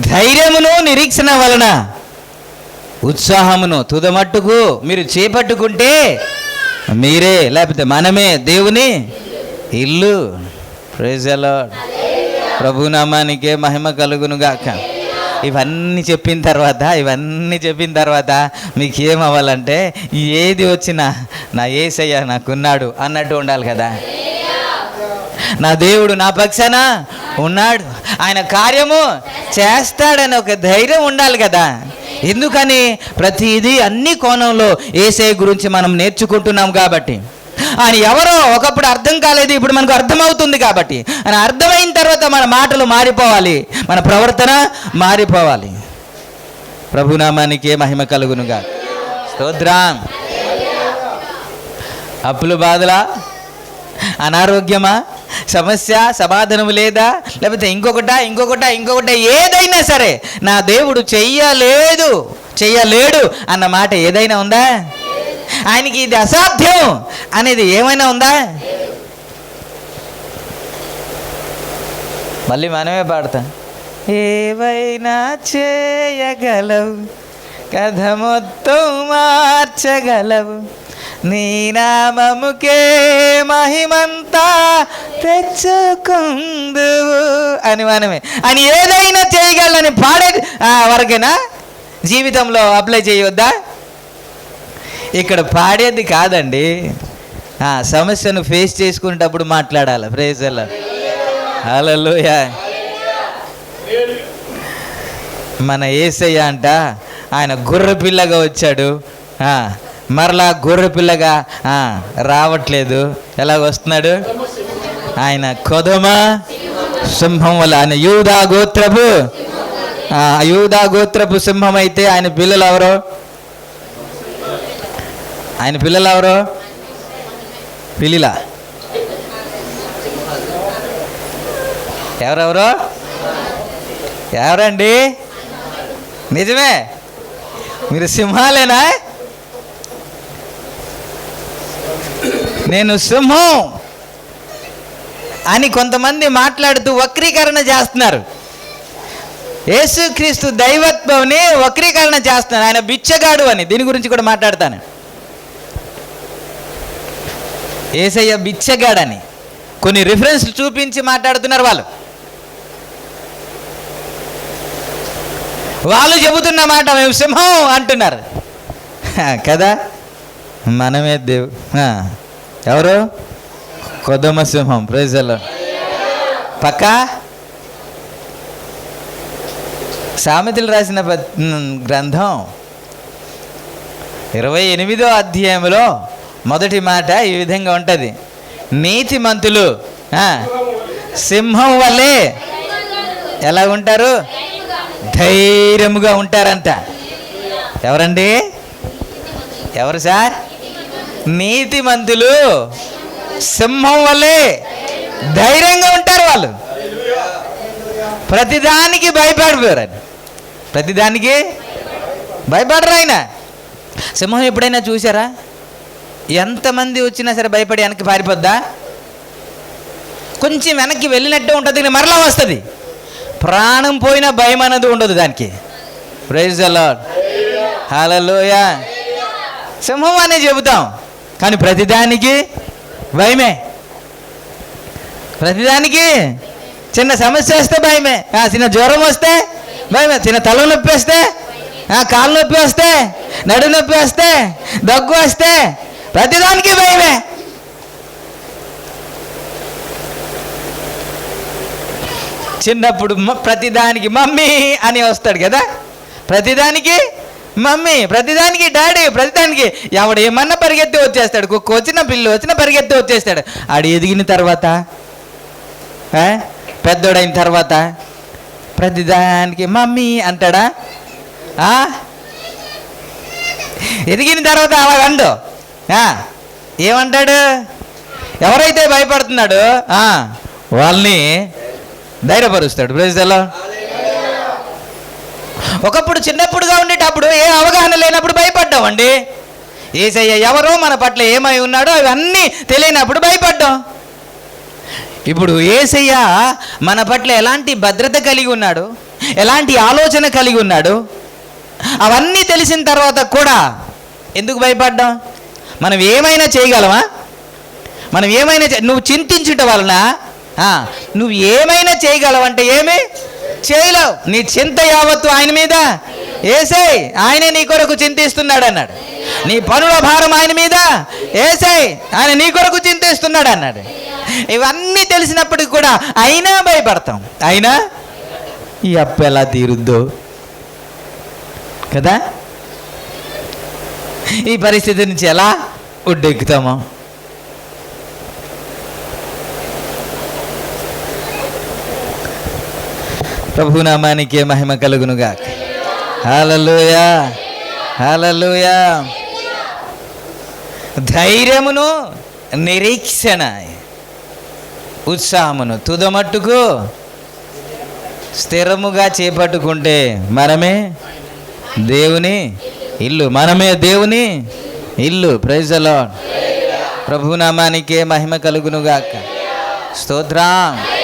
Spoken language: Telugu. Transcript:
ధైర్యమును నిరీక్షణ వలన ఉత్సాహమును తుదమట్టుకు మీరు చేపట్టుకుంటే మీరే లేకపోతే మనమే దేవుని ఇల్లు. ప్రజలో ప్రభునామానికే మహిమ కలుగునుగాక. ఇవన్నీ చెప్పిన తర్వాత ఇవన్నీ చెప్పిన తర్వాత మీకు ఏమవ్వాలంటే ఏది వచ్చినా నా ఏసయ్య నాకున్నాడు అన్నట్టు ఉండాలి కదా. నా దేవుడు నా పక్షాన ఉన్నాడు. ఆయన కార్యము చేస్తాడని ఒక ధైర్యం ఉండాలి కదా. ఎందుకని? ప్రతిదీ అన్ని కోణంలో ఏసై గురించి మనం నేర్చుకుంటున్నాం కాబట్టి. ఆయన ఎవరో ఒకప్పుడు అర్థం కాలేదు ఇప్పుడు మనకు అర్థమవుతుంది కాబట్టి. ఆయన అర్థమైన తర్వాత మన మాటలు మారిపోవాలి. మన ప్రవర్తన మారిపోవాలి. ప్రభునామానికి మహిమ కలుగునుగా. స్తోత్రం. అప్పులు బాధలా? అనారోగ్యమా? సమస్య సమాధానం లేదా? లేకపోతే ఇంకొకట ఇంకొకట ఇంకొకట ఏదైనా సరే నా దేవుడు చెయ్యలేదు చెయ్యలేడు అన్న మాట ఏదైనా ఉందా? ఆయనకి ఇది అసాధ్యం అనేది ఏమైనా ఉందా? మళ్ళీ మనమే పాడతాం. ఏవైనా చేయగలవు కథ మొత్తం మార్చగలవు. నీ నామముకే మహిమంతా తెచ్చుకుందువు. అని మనమే. అని ఏదైనా చేయగలని పాడేది వరకేనా? జీవితంలో అప్లై చేయొద్దా? ఇక్కడ పాడేది కాదండి. ఆ సమస్యను ఫేస్ చేసుకునేటప్పుడు మాట్లాడాలి. ప్రేజ్ హలోయ మన ఏసయ్య అంట ఆయన గుర్రపిల్లగా వచ్చాడు. మరలా గొర్రె పిల్లగా రావట్లేదు. ఎలా వస్తున్నాడు? ఆయన కొదమ సింహం వల్ల ఆయన యూదా గోత్రపు యూదా గోత్రపు సింహం అయితే ఆయన పిల్లలు ఎవరు? ఆయన పిల్లలు ఎవరు? పిల్లిలా ఎవరెవరు? ఎవరండి? నిజమే. మీరు సింహాలేనా? నేను సింహం అని కొంతమంది మాట్లాడుతూ వక్రీకరణ చేస్తున్నారు. యేసుక్రీస్తు దైవత్వంని వక్రీకరణ చేస్తున్నారు. ఆయన బిచ్చగాడు అని దీని గురించి కూడా మాట్లాడతాను. ఏసయ్య బిచ్చగాడని కొన్ని రిఫరెన్స్లు చూపించి మాట్లాడుతున్నారు వాళ్ళు. వాళ్ళు చెబుతున్న మాట మేము సింహం అంటున్నారు. కదా? మనమే దేవు ఎవరు? కొదమ సింహం ఎలా పక్క? సామెతలు రాసిన గ్రంథం ఇరవై ఎనిమిదో అధ్యాయంలో మొదటి మాట ఈ విధంగా ఉంటుంది. నీతిమంతులు మంతులు సింహం వల్లే ఎలా ఉంటారు? ధైర్యముగా ఉంటారంట. ఎవరండి? ఎవరు సార్? నీతిమంతులు సింహం వల్లే ధైర్యంగా ఉంటారు వాళ్ళు. ప్రతిదానికి భయపడిపోయారు ఆయన ప్రతిదానికి భయపడరు ఆయన. సింహం ఎప్పుడైనా చూసారా ఎంతమంది వచ్చినా సరే భయపడి వెనక్కి పారిపోద్దా? కొంచెం వెనక్కి వెళ్ళినట్టే ఉంటుంది కానీ మరలా వస్తుంది. ప్రాణం పోయినా భయం అనేది ఉండదు దానికి. ప్రైజ్ అలాడ్ హలోయ సింహం అనే చెబుతాం. కానీ ప్రతిదానికి భయమే. ప్రతిదానికి చిన్న సమస్య వస్తే భయమే. చిన్న జ్వరం వస్తే భయమే. చిన్న తల నొప్పి వస్తే ఆ, కాలు నొప్పి వస్తే నడు నొప్పి వస్తే దగ్గు వస్తే ప్రతిదానికి భయమే. చిన్నప్పుడు ప్రతిదానికి మమ్మీ అని వస్తాడు కదా. ప్రతిదానికి మమ్మీ ప్రతిదానికి డాడీ ప్రతిదానికి. ఎవడు ఏమన్నా పరిగెత్తి వచ్చేస్తాడు కుక్క వచ్చిన పిల్లు వచ్చిన పరిగెత్తి వచ్చేస్తాడు. ఆడు ఎదిగిన తర్వాత పెద్దోడైన తర్వాత ప్రతిదానికి మమ్మీ అంటాడా? ఆ? ఎదిగిన తర్వాత అలా అండు. ఏమంటాడు? ఎవరైతే భయపడుతున్నాడో వాళ్ళని ధైర్యపరుస్తాడు. ప్రజల్లో ఒకప్పుడు చిన్నప్పుడుగా ఉండేటప్పుడు ఏ అవగాహన లేనప్పుడు భయపడ్డామండి. ఏసయ్య ఎవరో మన పట్ల ఏమై ఉన్నాడో అవన్నీ తెలియనప్పుడు భయపడ్డాం. ఇప్పుడు ఏసయ్య మన పట్ల ఎలాంటి భద్రత కలిగి ఉన్నాడు? ఎలాంటి ఆలోచన కలిగి ఉన్నాడు? అవన్నీ తెలిసిన తర్వాత కూడా ఎందుకు భయపడ్డాం? మనం ఏమైనా చేయగలమా? మనం ఏమైనా నువ్వు చింతించుట వలన నువ్వు ఏమైనా చేయగలవంటే ఏమి? చేయలేవు. నీ చింత యావత్తు ఆయన మీద? ఏసై ఆయనే నీ కొరకు చింతిస్తున్నాడు అన్నాడు నీ పనుల భారం ఆయన మీద? ఏసై ఆయన నీ కొరకు చింతిస్తున్నాడు అన్నాడు ఇవన్నీ తెలిసినప్పటికి కూడా అయినా భయపడతాం. అయినా? ఈ అప్పు ఎలా తీరుద్దో? కదా? ఈ పరిస్థితి నుంచి ఎలా ఒడ్డెక్కుతామో? ప్రభునామానికే మహిమ కలుగునుగా హాలలుయా హాలలుయా. ధైర్యమును నిరీక్షణ ఉత్సాహమును తుదమట్టుకు స్థిరముగా చేపట్టుకుంటే మనమే దేవుని ఇల్లు మనమే దేవుని ఇల్లు. ప్రైజలో ప్రభునామానికే మహిమ కలుగునుగాక. స్తోత్రం.